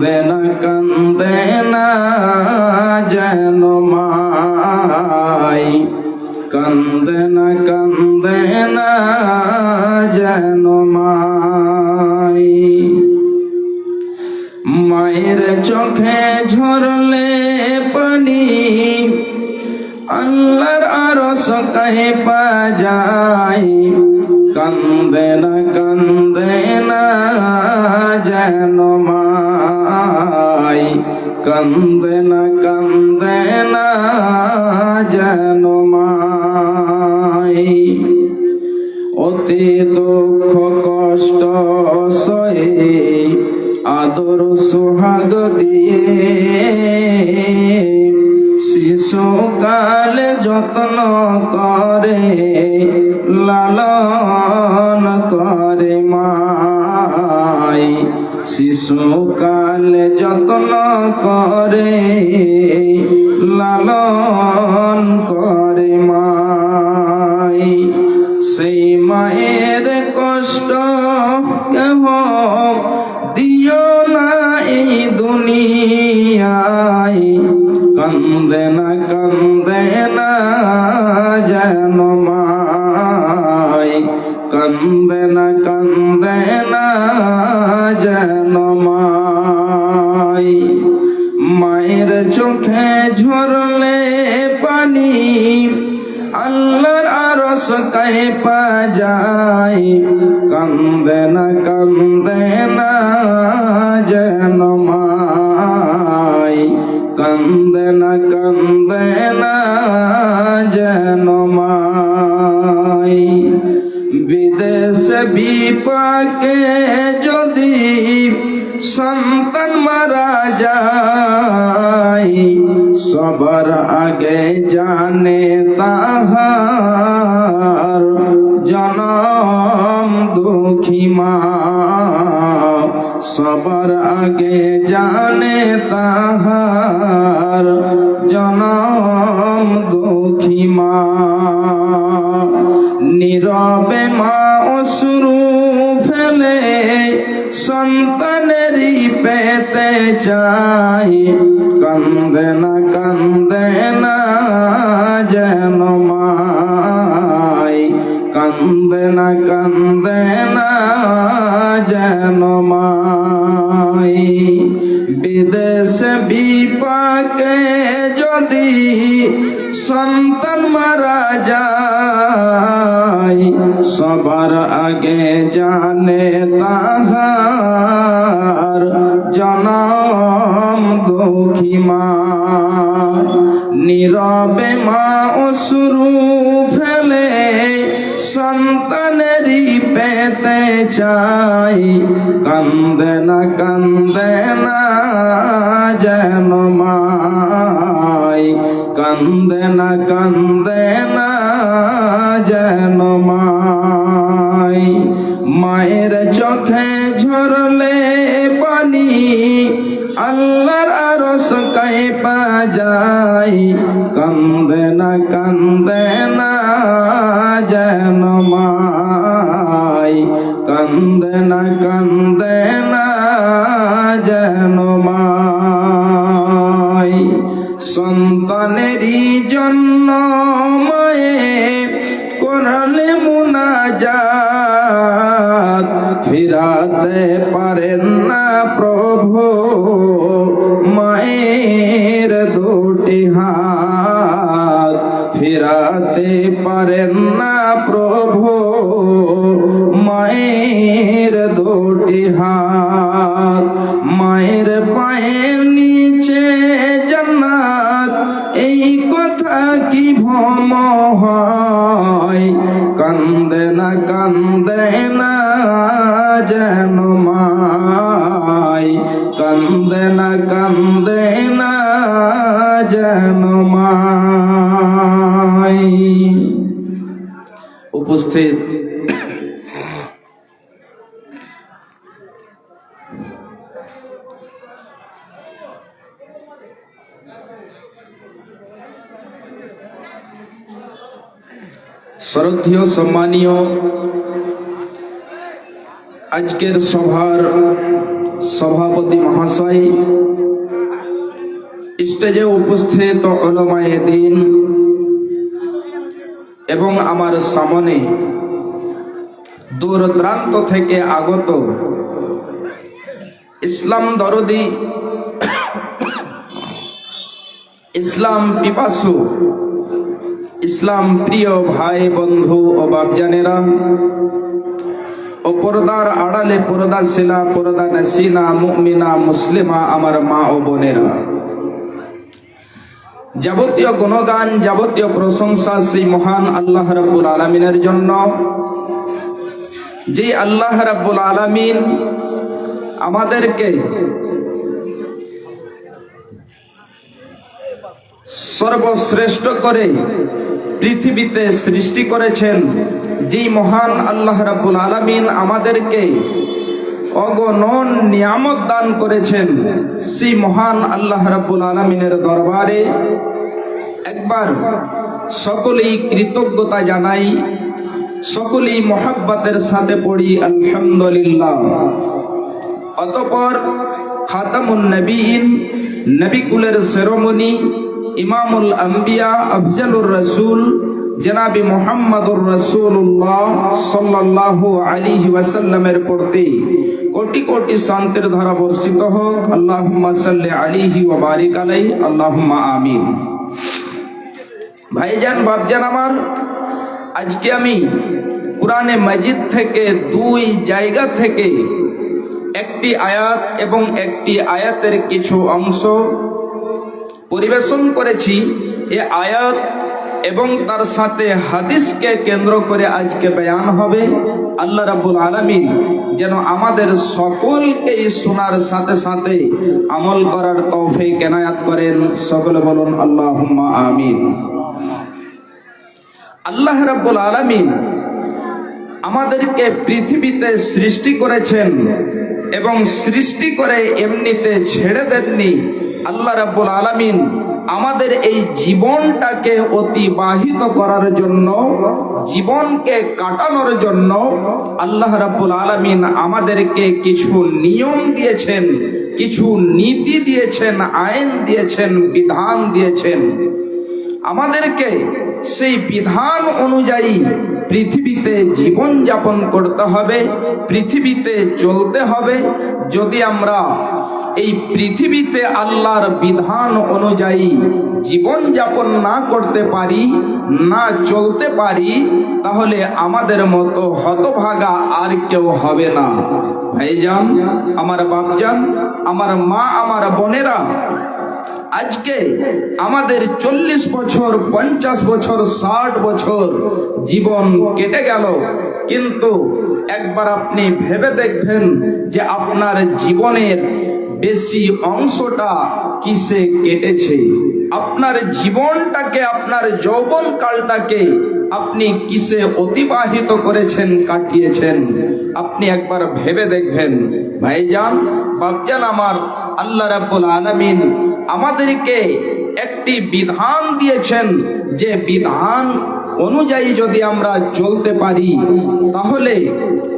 কান্দে না না যেন মাই। কান্দে না কান্দে না যেন মাই। মায়ের চোখে ঝরলে পানি, আল্লাহর আরও সকাহে পা যায়। কান্দে না কান্দে না যেন মাই কান্দে না দুনিয়ায় কান্দে না কান্দে না যেন মাই কান্দে না কান্দে না যেন মাই মায়ের চোখে ঝরলে পানি আল্লাহর আরস কায়ে পা যায়। কান্দে না বিপাকে যদি সন্তান মারা যায়, সবার আগে জানে তাহার জনম দুঃখী মা। সবার আগে জানে তাহার জনম দুঃখী মা। নীরবে মা অশ্রু ফেলে সন্তানেরই পেতে চাই। কান্দে না কান্দে না যেন মাই কান্দে না কান্দে না যেন মাই বিদেশে বিপাকে যদি সন্তান মারা যায়, সবার আগে জানে তাহার জনম দুঃখী মা। নীরবে মা অশ্রু ফেলে সন্তানেরই পেতে চাই, কান্দে না কান্দে না, যেন মাই। কান্দে না কান্দে না, যেন মাই। মায়ের চোখে ঝরলে পানি, আল্লাহর আরস কায়ে পা যায়। কান্দে না, কান্দে না কান্দে না যেন মাই। সন্তানেরই জন্য মায়ে করলে মুনাজাত। ফিরাতে পারেন না প্রভু, মায়ের দুটি হাত। ফিরাতে পারেন না প্রভু হাত মায়ের পায়ের নিচে জান্নাত। এই কথা কি ভম হয়? কান্দে না কান্দে না যেন মাই কান্দে না কান্দে না যেন মাই উপস্থিত শ্রদ্ধেয়, সম্মানীয় আজকের সভার সভাপতি মহাশয়, স্টেজে উপস্থিত ওলমায়ে দিন এবং আমার সামনে দূর দূরান্ত থেকে আগত ইসলাম দরদি, ইসলাম পিপাসু ইসলাম প্রিয় ভাই, বন্ধু ও বাপজানেরা, ও পর্দার আড়ালে পর্দা শিলা পর্দা নাসিনা, মুমিনা, মুসলিমা, আমার মা ও বোনেরা। যাবতীয় গুণগান, যাবতীয় প্রশংসা সেই মহান আল্লাহ রাব্বুল আলমিনের জন্য। যে আল্লাহ রাব্বুল আলমিন আমাদেরকে সর্বশ্রেষ্ঠ করে পৃথিবীতে সৃষ্টি করেছেন, যেই মহান আল্লাহ রাব্বুল আলামিন আমাদেরকে অগণন নিয়ামত দান করেছেন, সেই মহান আল্লাহ রাব্বুল আলামিনের দরবারে। একবার সকলেই কৃতজ্ঞতা জানাই, সকলেই মহাব্বাতের সাথে পড়ি, আলহামদুলিল্লাহ। অতপর খাতামুন নবীন, নবিকুলের সেরোমনি ইমামুল আম্বিয়া, আফজালুর রসুল, জনাবি মোহাম্মদুর রসুল্লাহ সাল্লাহ আলিহি ওয়াসাল্লামের প্রতি কোটি কোটি শান্তির ধারা বর্ষিত হোক। আল্লাহ সাল্লি আলিহি ও বারিক আলাই আল্লাহ আমিন। ভাইজান, বাপজান আমার, আজকে আমি কোরআনে মজিদ থেকে দুই জায়গা থেকে একটি আয়াত এবং একটি আয়াতের কিছু অংশ পরিবেশন করেছি, এ আয়াত এবং তার সাথে হাদিসকে কেন্দ্র করে আজকে বয়ান হবে। আল্লাহ রাবুল আলমিন যেন আমাদের সকলকেই শোনার সাথে সাথে আমল করার তৌফে কেনায়াত করেন। সকলে বলুন আল্লাহ আমিন। আল্লাহ রাব্বুল আলমিন আমাদেরকে পৃথিবীতে সৃষ্টি করেছেন এবং সৃষ্টি করে এমনিতে ছেড়ে দেননি। আল্লাহ রাব্বুল আলামিন আমাদের এই জীবনটাকে অতিবাহিত করার জন্য, জীবনকে কাটানোর জন্য আল্লাহ রাব্বুল আলামিন আমাদেরকে কিছু নিয়ম দিয়েছেন, কিছু নীতি দিয়েছেন, আইন দিয়েছেন, বিধান দিয়েছেন। আমাদেরকে সেই বিধান অনুযায়ী পৃথিবীতে জীবন যাপন করতে হবে, পৃথিবীতে চলতে হবে। যদি আমরা এই পৃথিবীতে আল্লাহর বিধান অনুযায়ী জীবন যাপন না করতে পারি, না চলতে পারি, তাহলে আমাদের মতো হতভাগা আর কেউ হবে না। ভাইজান, আমার বাপজান, আমার মা, আমার বোনেরা, আজকে আমাদের চল্লিশ বছর, পঞ্চাশ বছর, ষাট বছর জীবন কেটে গেল। কিন্তু একবার আপনি ভেবে দেখবেন যে আপনার জীবনের বেশি অংশটা কিসে কেটেছে? আপনার জীবনটাকে, আপনার যৌবন কালটাকে আপনি কিসে অতিবাহিত করেছেন, কাটিয়েছেন? আপনি একবার ভেবে দেখবেন। ভাইজান, বাপজান আমার, আল্লাহ রাব্বুল আলামিন আমাদেরকে একটি বিধান দিয়েছেন যে বিধান অনুযায়ী যদি আমরা চলতে পারি, তাহলে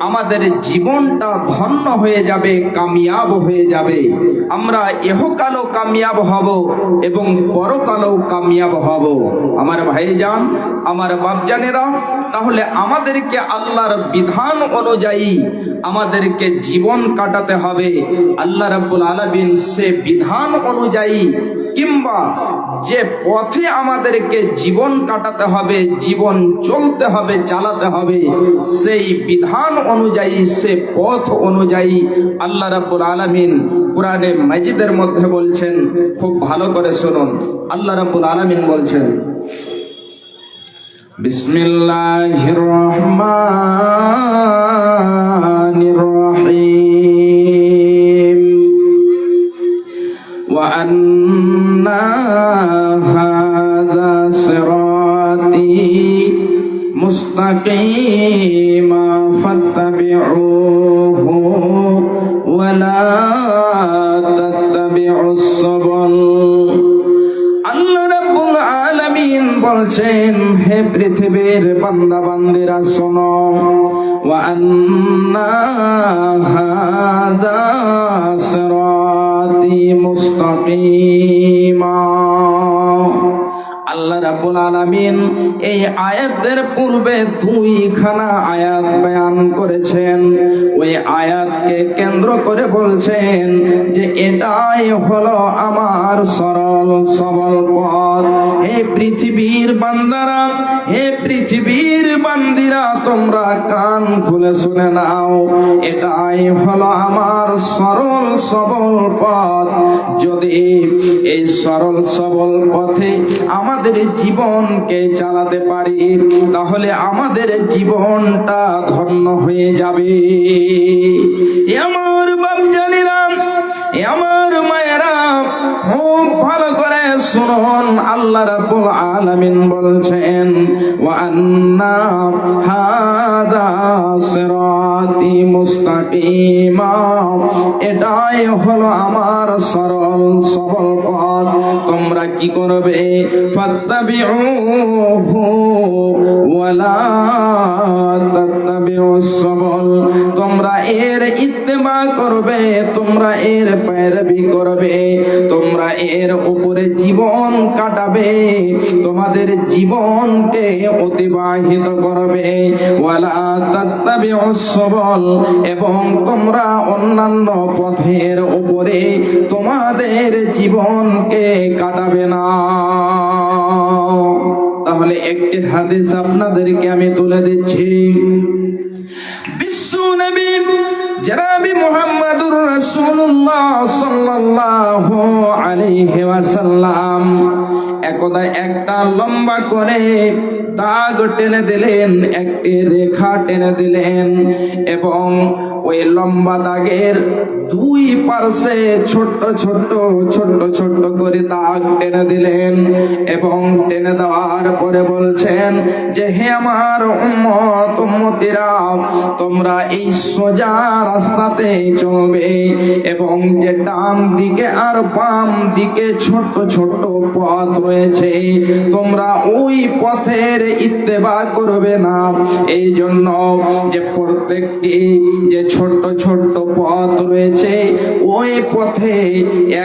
আমাদের জীবনটা ধন্য হয়ে যাবে, কামিয়াব হয়ে যাবে। আমরা এহকালও কামিয়াব হব এবং পরকালও কামিয়াব হব। আমার ভাইজান, আমার বাপজানেরা, তাহলে আমাদেরকে আল্লাহর বিধান অনুযায়ী আমাদেরকে জীবন কাটাতে হবে। আল্লাহ রাব্বুল আলামিন সে বিধান অনুযায়ী কিংবা যে পথে আমাদেরকে জীবন কাটাতে হবে, জীবন চলতে হবে, চালাতে হবে, সেই বিধান অনুযায়ী, সে পথ অনুযায়ী আল্লাহ রাব্বুল আলামিন কোরআনে মাজিদের মধ্যে বলছেন, খুব ভালো করে শুনুন। আল্লাহ রাব্বুল আলামিন বলছেন, বিসমিল্লাহির রহমানির مستقيما فاتبعوه ولا تتبعوا السبل আল্লাহ রাব্বুল আলামিন বলছেন হে পৃথিবীর বান্দা বান্দিরা শোনো وأن هذا صراطي রাব্বুল আলামিন এই আয়াতের পূর্বে দুইখানা আয়াত বয়ান করেছেন। ওই আয়াতকে কেন্দ্র করে বলছেন যে, এটাই হলো আমার সরল সবল পথ। হে পৃথিবীর বান্দারা, হে পৃথিবীর বান্দিরা, তোমরা কান খুলে শুনে নাও। এটাই হলো আমার সরল সবল পথ। যদি এই সরল সবল পথে আমাদের জীবনকে চালাতে পারি তাহলে আমাদের জীবনটা ধন্য হয়ে যাবে। আমার বাপ জানিলাম আমার মায়েরা খুব ভালো করে শুনুন আল্লাহ রাব্বুল আলামিন বলছেন ওয়া আন্না হাদা সিরাতি মুস্তাকিমা এটাই হলো আমার সরল সবল পথ তোমরা কি করবে ফাত্তাবিউহু ওয়ালা তাত্তাবিউস সবল তোমরা এর ইত্তেবা করবে তোমরা এর पैरवी করবে তোমরা এর উপরে জীবন কাটাবে, তোমাদের জীবনকে অতিবাহিত করবে। এবং তোমরা অন্যান্য পথের উপরে তোমাদের জীবনকে কাটাবে না। তাহলে একটি হাদিস আপনাদেরকে আমি তুলে দিচ্ছি। বিশ্ব নবী জনাবি মুহাম্মাদুর রাসূলুল্লাহ সাল্লাল্লাহু আলাইহি ওয়াসাল্লাম একদা একটা লম্বা করে দাগ টেনে দিলেন, একটি রেখা টেনে দিলেন এবং ওই লম্বা দাগের দুই পার্শ্বে ছোট্ট ছোট্ট ছোট্ট ছোট্ট করে দাগ টেনে দিলেন এবং টেনে দেওয়ার পরে বলছেন যে, হে আমার উম্মত, উম্মতিরা, তোমরা এই সোজা রাস্তাতে চলবে এবং যে ডান দিকে আর বাম দিকে ছোট্ট ছোট্ট পথ রয়েছে তোমরা ওই পথের ইত্তেবা করবে না। এই জন্য যে প্রত্যেকটি যে ছোট্ট ছোট্ট পথ রয়েছে, ওই পথে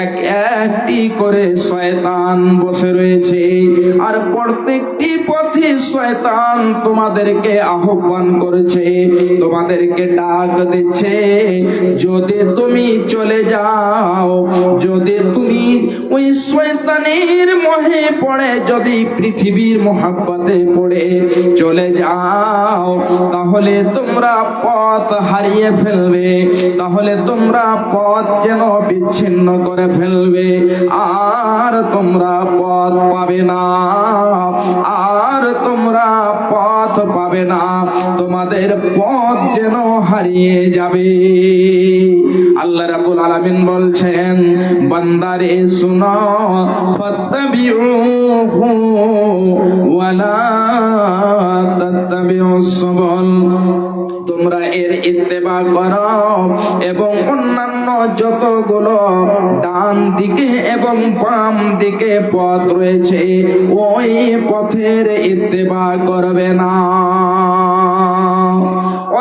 এক একটি করে শয়তান বসে রয়েছে। আর প্রত্যেকটি পথে শয়তান তোমাদেরকে আহ্বান করেছে, তোমাদেরকে ডাক দিচ্ছে, যদি তুমি চলে যাও, যদি তুমি ওই শয়তানের মহে পড়ে, যদি পৃথিবীর মহাব্বতে পড়ে চলে যাও, তাহলে তোমরা পথ হারিয়ে ফেলবে, তাহলে তোমরা পথ যেন বিচ্ছিন্ন করে ফেলবে, আর তোমরা পথ পাবে না, আর তোমরা পথ পাবে না, তোমাদের পথ যেন হারিয়ে যাবে। আল্লাহ রাব্বুল আলামিন বলছেন, বান্দারে শুনো ফাত্তাবিউহু ওয়ালা তাত্তাবিউস সাবল তোমরা এর ইত্তেবা করো এবং অন্যান্য যতগুলো ডান দিকে এবং বাম দিকে পথ রয়েছে, ওই পথের ইত্তেবা করবে না।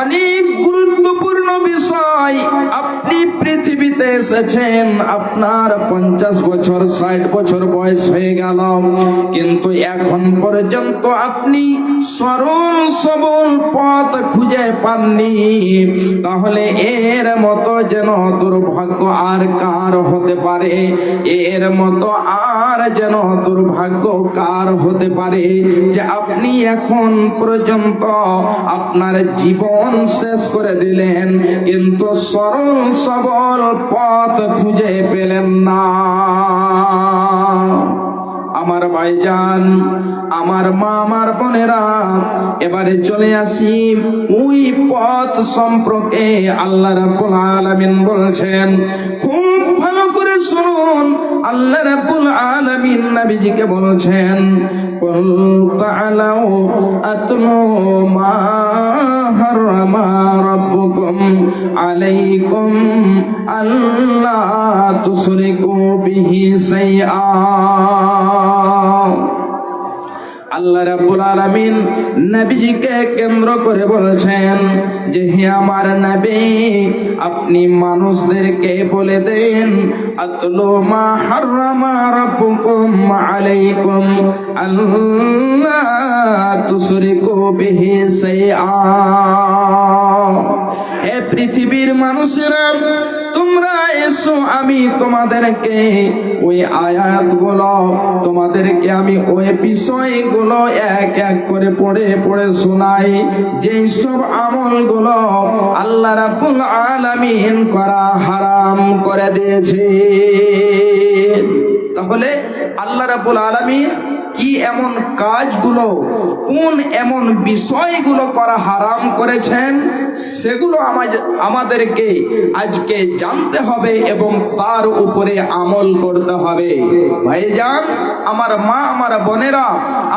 অনেক গুরুত্বপূর্ণ বিষয়, আপনি পৃথিবীতে এসেছেন, আপনার পঞ্চাশ বছর, ষাট বছর বয়স হয়ে গেল। কিন্তু এখন পর্যন্ত আপনি সরল সবল পথ খুঁজে পাননি। তাহলে এর মতো যেন দুর্ভাগ্য আর কার হতে পারে? এর মতো আর যেন দুর্ভাগ্য কার হতে পারে যে আপনি এখন পর্যন্ত আপনার জীবন শেষ করে দিলেন? কিন্তু সরল সবল পথ খুঁজে পেলেন না। আমার ভাইজান, আমার মা, আমার বোনেরা, এবারে চলে আসি ওই পথ সম্পর্কে আল্লাহ রাব্বুল আলামিন বলছেন, খুব ভালো করে শুনুন, আল্লাহ রাব্বুল আলামিন নবীজিকে বলছেন, কুল তাআলাউ আতলু মা হাররামা রাব্বুকুম আলাইকুম আল্লা তুশরিকু বিহি শাইআ আল্লাহ রাব্বুল আলামিন নবীজিকে কেন্দ্র করে বলছেন যে, হে আমার নবী, আপনি মানুষদেরকে বলে দেন, আতলু মা হাররামা রাব্বুকুম আলাইকুম আল্লাহ তুশরিকু বিহি শাইআ হে পৃথিবীর মানুষেরা, তোমরা এসো আমি তোমাদেরকে ওই আয়াতগুলো, তোমাদেরকে আমি ওই বিষয়গুলো এক এক করে পড়ে পড়ে শোনাই। যেই সব আমলগুলো আল্লাহ রাব্বুল আলামিন করা হারাম করে দিয়েছে। তাহলে আল্লাহ রাব্বুল আলামিন কি এমন কাজগুলো, কোন এমন বিষয়গুলো করা হারাম করেছেন, সেগুলো আমাদেরকে আজকে জানতে হবে এবং তার উপরে আমল করতে হবে। ভাইজান, আমার মা, আমার বোনেরা,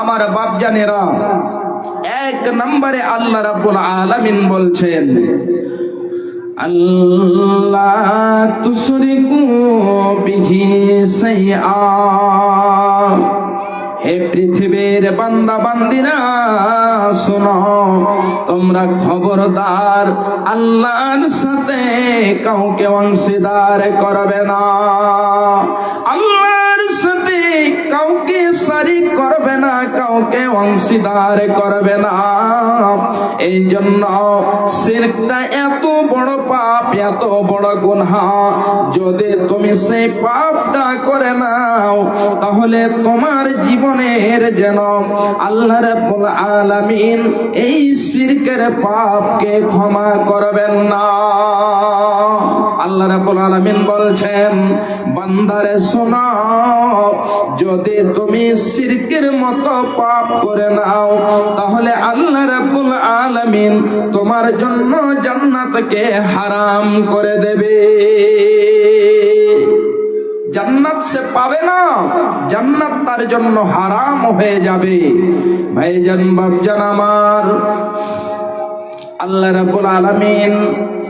আমার বাপজানেরা, এক নম্বরে আল্লাহ রাব্বুল আলামিন বলছেন আল্লাহ তুশরিকু বিহি সাইআ। হে পৃথিবীর বান্দা বান্দিরা, শোনো, তোমরা খবরদার, আল্লাহর সাথে কাউকে অংশীদার করবে না। আল্লাহর সাথে সারি করবে না, কাউকে অংশীদার করবে না। এই জন্য শিরকটা এত বড় পাপ, এত বড় গুনহা। যদি তুমি সেই পাপটা করে নাও, তাহলে তোমার জীবনের যেন আল্লাহ রাব্বুল আলামিন এই শিরকের পাপকে ক্ষমা করবেন না। আল্লাহ রাব্বুল আলামিন বলছেন, বান্দারে শোনো, যদি তুমি শিরকের মতো পাপ করে নাও, তাহলে আল্লাহ রাব্বুল আলামিন তোমার জন্য জান্নাতকে হারাম করে দেবে। জান্নাত সে পাবে না, জান্নাত তার জন্য হারাম হয়ে যাবে। ভাইজান বাবজান আমার, আল্লাহ রাব্বুল আলামিন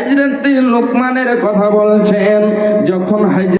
হযরত লোকমানের কথা বলছেন যখন হযরত